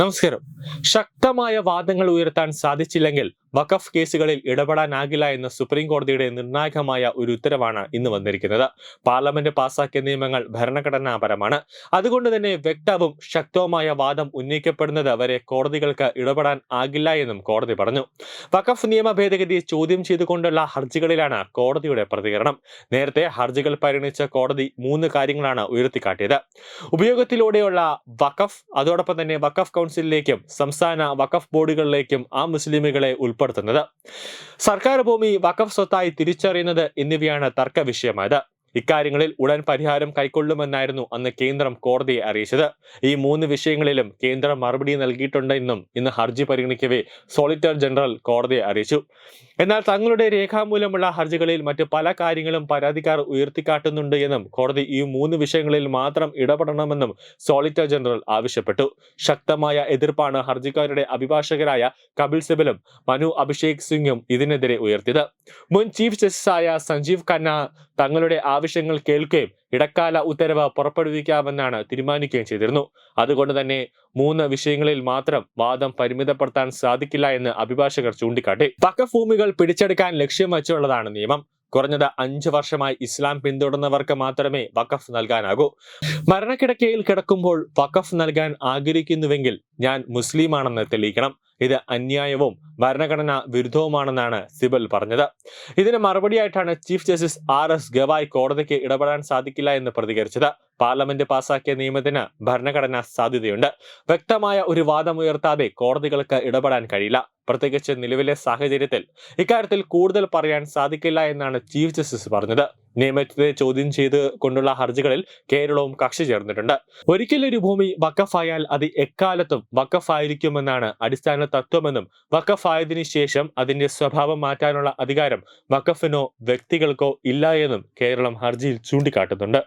നമസ്കാരം. ശക്തമായ വാദങ്ങൾ ഉയർത്താൻ സാധിച്ചില്ലെങ്കിൽ വഖഫ് കേസുകളിൽ ഇടപെടാനാകില്ല എന്ന സുപ്രീം കോടതിയുടെ നിർണായകമായ ഒരു ഉത്തരവാണ് ഇന്ന് വന്നിരിക്കുന്നത്. പാർലമെന്റ് പാസാക്കിയ നിയമങ്ങൾ ഭരണഘടനാപരമാണ്. അതുകൊണ്ട് തന്നെ വ്യക്തവും ശക്തവുമായ വാദം ഉന്നയിക്കപ്പെടുന്നത് വരെ കോടതികൾക്ക് ഇടപെടാൻ ആകില്ല എന്നും കോടതി പറഞ്ഞു. വഖഫ് നിയമ ഭേദഗതി ചോദ്യം ചെയ്തുകൊണ്ടുള്ള ഹർജികളിലാണ് കോടതിയുടെ പ്രതികരണം. നേരത്തെ ഹർജികൾ പരിഗണിച്ച കോടതി മൂന്ന് കാര്യങ്ങളാണ് ഉയർത്തിക്കാട്ടിയത്. ഉപയോഗത്തിലൂടെയുള്ള വഖഫ് അതോടൊപ്പം തന്നെ വഖഫ് കൗൺസിലിലേക്കും സംസ്ഥാന വഖഫ് ബോർഡുകളിലേക്കും ആ മുസ്ലിമുകളെ ഉൾപ്പെടുത്തുന്നത്. സർക്കാർ ഭൂമി വഖഫ് സ്വത്തായി തിരിച്ചറിയുന്നത് എന്നിവയാണ് തർക്ക വിഷയമായത്. ഇക്കാര്യങ്ങളിൽ ഉടൻ പരിഹാരം കൈക്കൊള്ളുമെന്നായിരുന്നു അന്ന് കേന്ദ്രം കോടതിയെ അറിയിച്ചത്. ഈ മൂന്ന് വിഷയങ്ങളിലും കേന്ദ്രം മറുപടി നൽകിയിട്ടുണ്ടെന്നും ഇന്ന് ഹർജി പരിഗണിക്കവേ സോളിറ്റർ ജനറൽ കോടതിയെ അറിയിച്ചു. എന്നാൽ തങ്ങളുടെ രേഖാമൂലമുള്ള ഹർജികളിൽ മറ്റ് പല കാര്യങ്ങളും പരാതിക്കാർ ഉയർത്തിക്കാട്ടുന്നുണ്ട് എന്നും കോടതി ഈ മൂന്ന് വിഷയങ്ങളിൽ മാത്രം ഇടപെടണമെന്നും സോളിറ്റർ ജനറൽ ആവശ്യപ്പെട്ടു. ശക്തമായ എതിർപ്പാണ് ഹർജിക്കാരുടെ അഭിഭാഷകരായ കപിൽ സിബലും മനു അഭിഷേക് സിംഗും ഇതിനെതിരെ ഉയർത്തിയത്. മുൻ ചീഫ് ജസ്റ്റിസായ സഞ്ജീവ് ഖന്ന തങ്ങളുടെ ആവശ്യങ്ങൾ കേൾക്കുകയും ഇടക്കാല ഉത്തരവ് പുറപ്പെടുവിക്കാമെന്നാണ് തീരുമാനിക്കുകയും ചെയ്തിരുന്നു. അതുകൊണ്ട് തന്നെ മൂന്ന് വിഷയങ്ങളിൽ മാത്രം വാദം പരിമിതപ്പെടുത്താൻ സാധിക്കില്ല എന്ന് അഭിഭാഷകർ ചൂണ്ടിക്കാട്ടി. പക്കഭൂമികൾ പിടിച്ചെടുക്കാൻ ലക്ഷ്യം വച്ചുള്ളതാണ് നിയമം. കുറഞ്ഞത് അഞ്ച് വർഷമായി ഇസ്ലാം പിന്തുടർന്നവർക്ക് മാത്രമേ വഖഫ് നൽകാനാകൂ. മരണക്കിടക്കയിൽ കിടക്കുമ്പോൾ വഖഫ് നൽകാൻ ആഗ്രഹിക്കുന്നുവെങ്കിൽ ഞാൻ മുസ്ലിമാണെന്ന് തെളിയിക്കണം. ഇത് അന്യായവും ഭരണഘടനാ വിരുദ്ധവുമാണെന്നാണ് സിബൽ പറഞ്ഞത്. ഇതിന് മറുപടിയായിട്ടാണ് chief justice R S Gavai കോടതിക്ക് ഇടപെടാൻ സാധിക്കില്ല എന്ന് പ്രതികരിച്ചത്. പാർലമെന്റ് പാസാക്കിയ നിയമത്തിന് ഭരണഘടനാ സാധ്യതയുണ്ട്. വ്യക്തമായ ഒരു വാദമുയർത്താതെ കോടതികൾക്ക് ഇടപെടാൻ കഴിയില്ല. പ്രത്യേകിച്ച് നിലവിലെ സാഹചര്യത്തിൽ ഇക്കാര്യത്തിൽ കൂടുതൽ പറയാൻ സാധിക്കില്ല എന്നാണ് ചീഫ് ജസ്റ്റിസ് പറഞ്ഞത്. നിയമത്തെ ചോദ്യം ചെയ്ത് കൊണ്ടുള്ള ഹർജികളിൽ കേരളവും കക്ഷി ചേർന്നിട്ടുണ്ട്. ഒരിക്കലൊരു ഭൂമി വക്കഫായാൽ അത് എക്കാലത്തും വക്കഫായിരിക്കുമെന്നാണ് അടിസ്ഥാന തത്വമെന്നും വക്കഫായതിനു ശേഷം അതിന്റെ സ്വഭാവം മാറ്റാനുള്ള അധികാരം വക്കഫിനോ വ്യക്തികൾക്കോ ഇല്ല എന്നും കേരളം ഹർജിയിൽ ചൂണ്ടിക്കാട്ടുന്നുണ്ട്.